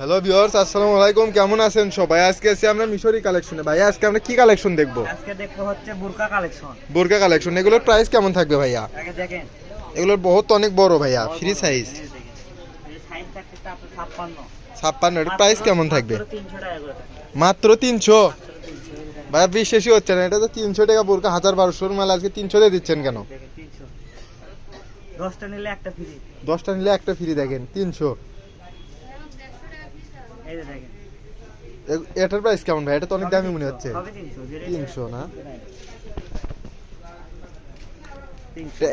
Hello viewers আসসালামু আলাইকুম। কেমন আছেন সবাই? আজকে আছি আমরা মিশরি কালেকশনে ভাই আজকে আমরা কি কালেকশন দেখব? আজকে দেখব হচ্ছে বুরকা কালেকশন বোরকা কালেকশন এগুলোর প্রাইস কেমন থাকবে ভাইয়া? আগে দেখেন। এগুলোর বহুত অনেক বড় ভাইয়া ফ্রি সাইজ ছাপ্পান্ন। এর প্রাইস কেমন থাকবে? মাত্র তিনশো ভাইয়া বিশ্বাসই হচ্ছে না এটা তো তিনশো টাকা বোরকা হাজার বারোশোর মাল আজকে তিনশো দিয়ে দিচ্ছেন কেন? দশটা নিলে একটা ফ্রি দশটা নিলে একটা ফ্রি দেখেন তিনশো। এই যে দেখেন। এটার প্রাইস কেমন ভাই? এটা তো অনেক দামি মনে হচ্ছে। তিনশো না?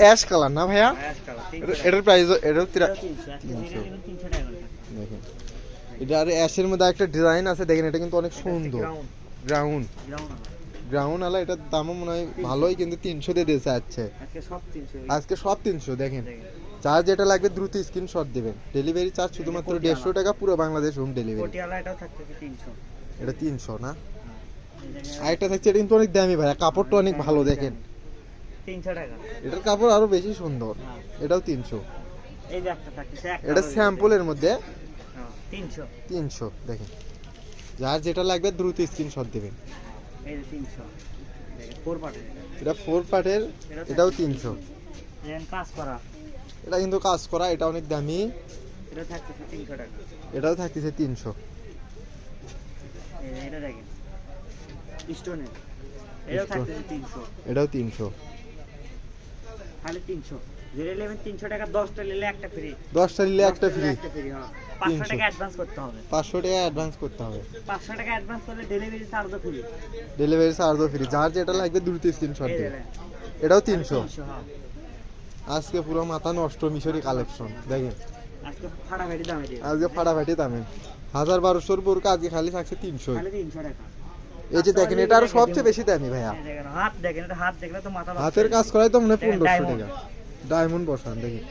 অ্যাশ কালার না ভাইয়া? টাকা। এটার প্রাইস এটাও তিনশো, থাকে। দেখেন। এটা আর অ্যাশের মধ্যে একটা ডিজাইন আছে দেখেন এটা কিন্তু অনেক সুন্দর। ground, গ্রাউন্ড গ্রাউন্ড আলা এটার দামও মনে হয় ভালোই কিন্তু তিনশো দিয়ে দিয়েছে আজকে। আজকে সব তিনশো। দেখেন। চার্জ যেটা লাগবে দ্রুত স্ক্রিনশট দেবেন। ডেলিভারি চার্জ শুধুমাত্র। দেড়শো টাকা পুরো বাংলাদেশ হোম ডেলিভারি এটা তিনশো না? দেখেন, আরেকটা থাকছে এটা কিন্তু অনেক দামি ভাই কাপড়টা অনেক ভালো দেখেন। এটার কাপড় আরও বেশি সুন্দর হ্যাঁ। এটাও তিনশো। এই যে একটা থাকতেছে একটা এটা স্যাম্পলের মধ্যে? হ্যাঁ, তিনশো। দেখেন। যার যেটা লাগবে দ্রুত স্ক্রিনশট দেবেন। এটা ফোর পার্টের এটাও তিনশো। কাজ করা। এটা কিন্তু কাজ করা এটা অনেক দামি। এটাও থাকতেছে তিনশো। এটাও তিনশো। দশটা নিলে একটা ফ্রি হ্যাঁ। পাঁচশো 300 টাকা অ্যাডভান্স করতে হবে। পাঁচশো টাকা অ্যাডভান্স করতে হবে। পাঁচশো টাকা অ্যাডভান্স করলে ডেলিভারি চার্জও ফ্রি ডেলিভারি চার্জও ফ্রি যার যেটা লাগবে দ্রুত স্ক্রিনশট এটাও তিনশো। আজকে পুরো মাথা নষ্ট মিশরি কালেকশন দেখেন। আজকে ফাটাফাটি দামে হাজার বারোশোর বোরকা আজকে খালি থাকছে তিনশো। এই যে দেখেন এটা আরও সবচেয়ে বেশি দামি ভাইয়া। হাত দেখেন এটা হাত দেখলে তো মাথা হাতের কাজ করাই তো মনে পনেরোশো টাকা। ডায়মন্ড বসান দেখি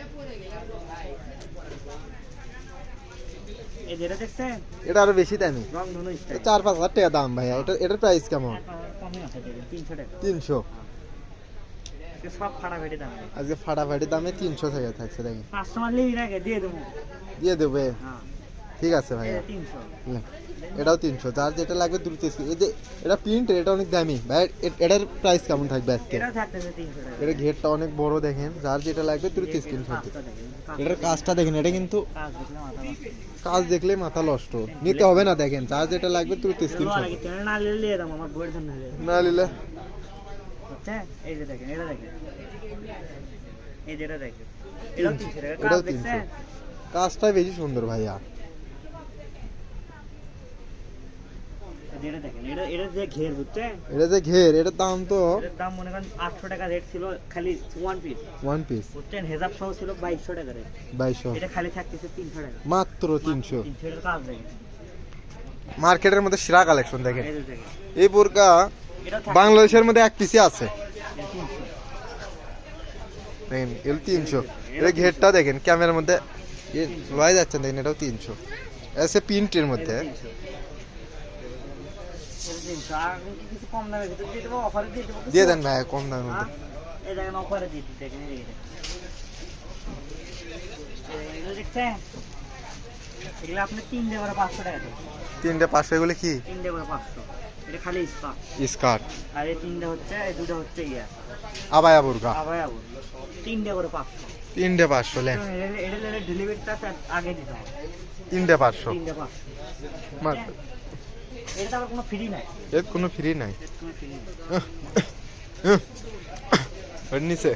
এটা আরও বেশি দামি। চার পাঁচ হাজার টাকা দাম ভাইয়া। এটা এটার প্রাইস কেমন? তিনশো। আজকে সব ফাটাফাটি দামে। আজকে ফাটাফাটি দামে তিনশো থেকে থাকছে দেখেন। কাস্টমার লিবি রাখে দিয়ে দেবো। দিয়ে দেবে? হ্যাঁ। ঠিক আছে ভাইয়া। তিনশো। এটাও তিনশো। যার যেটা লাগবে দ্রুত এই যে এটা প্রিন্ট এটা অনেক দামি। ভাই এটার প্রাইস কেমন থাকবে আজকে? এটা ঘেরটা অনেক বড় দেখেন। যার যেটা লাগবে দ্রুত স্ক্রিন কাজ- এটার কাজটা দেখেন এটা কিন্তু কাজ দেখলে মাথা নষ্ট। নিতে হবে না দেখেন। যার যেটা লাগবে দ্রুত স্ক্রিন না নিলে? দিয়ে দাম আমার বইয়ের জন্য নিলে না নিলে বুঝছেন এই যে দেখেন এটা দেখেন। এই যেটা দেখেন। এটাও তিনশো। টাকা। কাজ দেখছেন? কাজটাই বেশি সুন্দর ভাইয়া। এটা যে ঘের এটার দাম তো দাম মনে করেন আটশো টাকা রেট ছিল খালি ওয়ান পিস ওয়ান পিস বুঝছেন? হেজাব সহ ছিল বাইশশো টাকা রেট বাইশশো। এটা খালি থাকতেছে তিনশো টাকা। মাত্র তিনশো। মার্কেটের মধ্যে সেরা কালেকশন দেখেন। এই বোরকা বাংলাদেশের মধ্যে এক পিসি আছে। দেখেন, এগুলো তিনশো। এটা ঘেরটা দেখেন, ক্যামেরার মধ্যে লয় যাচ্ছেন দেখেন, এটাও তিনশো। এসে প্রিন্টের মধ্যে। দিয়ে দেন ভাই, কম দামের মধ্যে। তিনটে পাঁচশো, এগুলো কি? তিনটে পাঁচশো এটা খালি স্কার্ট স্কার্ট আর এই তিনটে হচ্ছে এই দুটো হচ্ছে ইয়া। আবায়া বোরকা। আবার আবার তিনটে করে পাঁচশো। তিনটে পাঁচশো লেন। এটা এটা ডেলিভারিটা আগে দিতে হবে। তিনটে পাঁচশো। তিনটে পাঁচশো। মাত্র এটা তো কোনো ফ্রি নাই। এর কোনো ফ্রি নাই। ওর নিচে।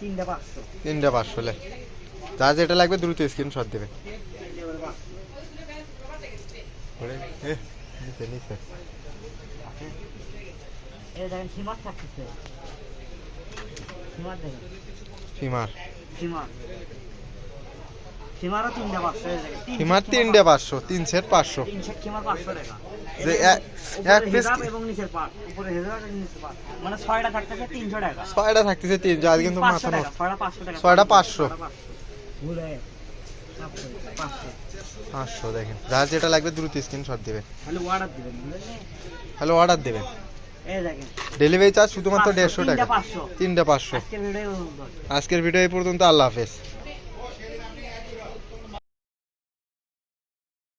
তিনটে তিনটে যা যেটা লাগবে দ্রুত স্ক্রিনশট দেবে। ওরে, এ, নিচে নিচে এই দেখেন সীমার থাকতেছে সীমার দেখেন সীমার সীমার তিনটে পাঁচশো তিন সীমার তিনটে পাঁচশো তিন সেট যে এক- ছয়টা থাকতেছে তিনশো কিন্তু মাথা ছয়টা পাঁচশো পাঁচশো। দেখেন। যার যেটা লাগবে দ্রুত স্ক্রিনশট দিবেন, হ্যালো অর্ডার দেবেন এই দেখেন, ডেলিভারি চার্জ শুধুমাত্র দেড়শো টাকা। তিনটে পাঁচশো। আজকের ভিডিও এই পর্যন্ত। আল্লাহ হাফেজ।